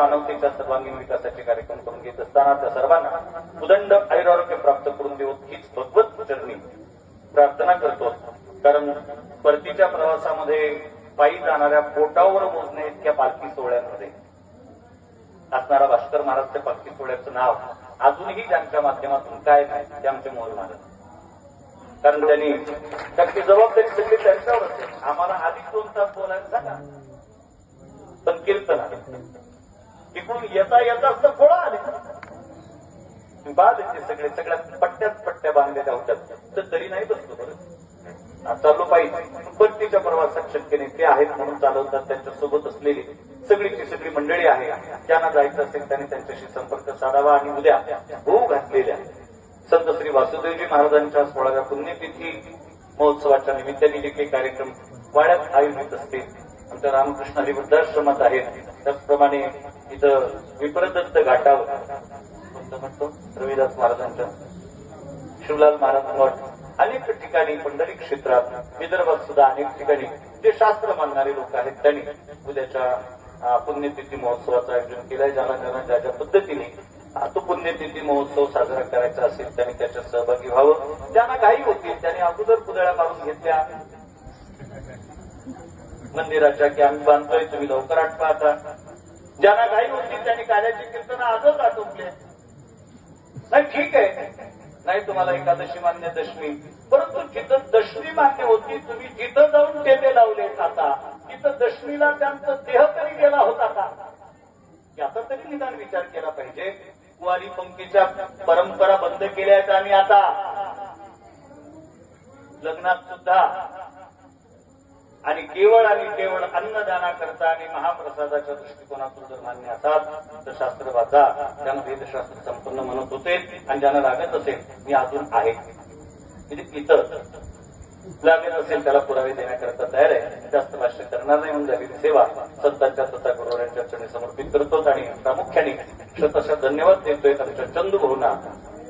मानवतेच्या सर्वांगीण विकासाचे कार्यक्रम करून घेत असताना त्या सर्वांना उदंड आयुरारोग्य प्राप्त करून देऊन हीच भगवत चरणी प्रार्थना करतो. कारण परतीच्या प्रवासामध्ये पायी जाणाऱ्या पोटावर मोजणे इतक्या पालखी सोहळ्यांमध्ये. असणारा भास्कर महाराजच्या पालखी सोहळ्याचं नाव अजूनही त्यांच्या माध्यमातून काय नाही ते आमचे मोल महाराज. कारण त्यांनी त्यांची जबाबदारी सगळी त्यांच्या असेल आम्हाला आधी दोन तास बोलायला सांगा पण कीर्तन आहे तिकडून येता येता असतं थोडा आले. बाद ते सगळे सगळ्या पट्ट्यात पट्ट्या बांधलेल्या होत्यात तर तरी नाही बसतो बरं. चाललो पाहिजे. परतीच्या प्रवासात शक्य नाही ते आहेत म्हणून चालवतात त्यांच्यासोबत असलेली सगळीची सगळी मंडळी आहे. ज्यांना जायचं असेल त्यांनी त्यांच्याशी संपर्क साधावा आणि उद्या होऊ घातलेल्या संत श्री वासुदेवजी महाराजांच्या सोळाव्या पुण्यतिथी महोत्सवाच्या निमित्ताने जे काही कार्यक्रम वाड्यात आयोजित असतील. आमच्या रामकृष्ण हरिवृद्धाश्रमात आहेत. त्याचप्रमाणे तिथं विप्रदत्त घाटावर कोणतं म्हणतो? रविदास महाराजांच्या शिवलाल महाराज मठ अनेक ठिकाणी पंढरी क्षेत्रात विदर्भात सुद्धा अनेक ठिकाणी जे शास्त्र मानणारे लोक आहेत त्यांनी उद्याच्या पुण्यतिथी महोत्सवाचं आयोजन केलंय. ज्याला ज्यांना ज्या ज्या पद्धतीने तो पुण्यतिथी महोत्सव साजरा करायचा असेल त्यांनी त्याच्यात सहभागी व्हावं. ज्यांना घाई होती त्यांनी अगोदर पुतळ्या मारून घेतल्या. मंदिराच्या की आम्ही बांधतोय तुम्ही लवकर आठवा आता ज्यांना घाई होती त्यांनी कार्याची कीर्तन आजच आटोपले. नाही ठीक आहे. नाही तुम्हाला एकादशी मान्य दशमी. परंतु जिथं दशमी मान्य होती तुम्ही जिथं जाऊन टेपे लावले आता तिथं दशमीला त्यांचा देह तरी गेला होता का? याचा तरी निदान विचार केला पाहिजे. कुवारी पंक्तीच्या परंपरा बंद केल्या आहेत आणि आता लग्नात सुद्धा आणि केवळ आणि केवळ अन्नदाना करता आणि महाप्रसादाच्या दृष्टिकोनातून जर मान्य असाल तर शास्त्र वाचा. ज्यांना वेदशास्त्र संपन्न म्हणत होते आणि ज्यांना लागत असेल मी अजून आहे. म्हणजे इतर लागत असेल त्याला पुरावे देण्याकरता तयार आहे. जास्त भाष्य करणार नाही म्हणून झालेली सेवा संतांच्या तथा गुरुवारांच्या चरणी समर्पित करतो आणि प्रामुख्याने शतशा धन्यवाद देतोय आमच्या चंदू भाऊना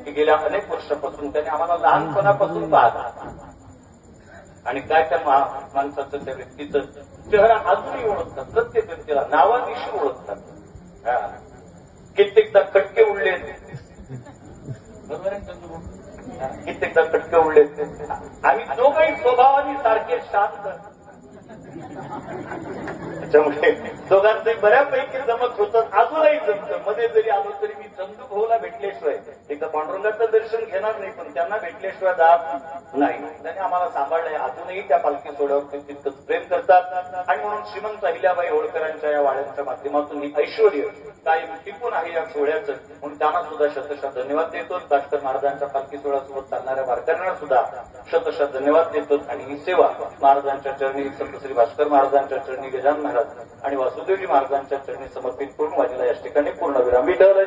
की गेल्या अनेक वर्षापासून त्यांनी आम्हाला लहानपणापासून पाहता. आणि काय त्या माणसाचं त्या व्यक्तीचं चेहरा अजूनही ओळखतात प्रत्येक व्यक्तीला नावानिशी ओळखतात. कित्येकदा कटके उडले बरोबर आहे कित्येकदा कटके उडले आम्ही दोघही स्वभावाने सारखे शांत. त्याच्यामुळे दोघांचे बऱ्यापैकी जमत होतं अजूनही जमतं. मध्ये जरी आलो तरी भाऊला भेटल्याशिवाय एकदा पांडुरंगाचं दर्शन घेणार नाही पण त्यांना भेटल्याशिवाय जात नाही. त्यांनी आम्हाला सांभाळलंय. अजूनही त्या पालखी सोहळ्यावर तितकंच प्रेम करतात. आणि म्हणून श्रीमंत अहिल्याबाई होळकरांच्या या वाड्यांच्या माध्यमातून ही ऐश्वर्य कायम टिकून आहे या सोहळ्याचं. म्हणून त्यांना सुद्धा शतशः धन्यवाद देतो. भास्कर महाराजांच्या पालखी सोहळ्यासोबत चालणाऱ्या वारकऱ्यांना सुद्धा शतशत धन्यवाद देतो आणि ही सेवा महाराजांच्या चरणी संत श्री भास्कर महाराजांच्या चरणी गजान महाराज आणि वासुदेवजी महाराजांच्या चरणी समर्पित करून माझ्याला या ठिकाणी पूर्ण विराम विठ्ठल